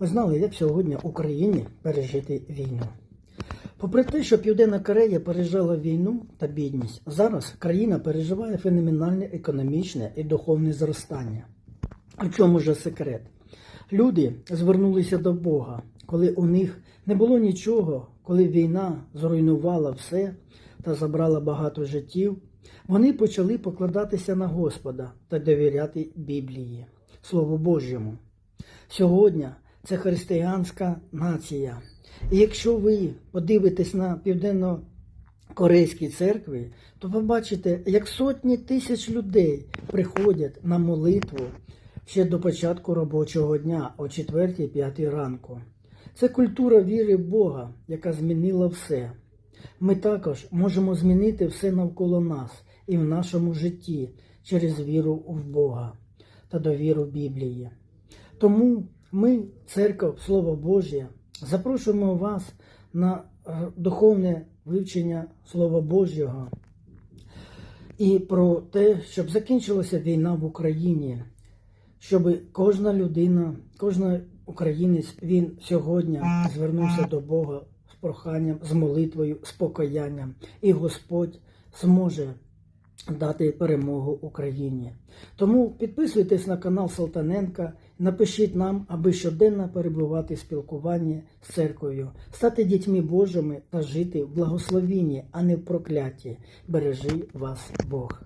Ви знали, як сьогодні Україні пережити війну? Попри те, що Південна Корея пережила війну та бідність, зараз країна переживає феноменальне економічне і духовне зростання. В чому ж секрет? Люди звернулися до Бога, коли у них не було нічого, коли війна зруйнувала все та забрала багато життів. Вони почали покладатися на Господа та довіряти Біблії, Слову Божому. Сьогодні це християнська нація. І якщо ви подивитесь на південно-корейські церкви, то побачите, як сотні тисяч людей приходять на молитву ще до початку робочого дня о 4-5 ранку. Це культура віри в Бога, яка змінила все. Ми також можемо змінити все навколо нас і в нашому житті через віру в Бога та довіру Біблії. Тому ми, церква Слово Божє, запрошуємо вас на е, духовне вивчення Слова Божого і про те, щоб закінчилася війна в Україні, щоб кожна людина, кожен українець, він сьогодні звернувся до Бога з проханням, з молитвою, з покаянням, і Господь зможе дати перемогу Україні. Тому підписуйтесь на канал Салтаненка, напишіть нам, аби щоденно перебувати в спілкуванні з церквою, стати дітьми Божими та жити в благословінні, а не в проклятті. Бережи вас Бог.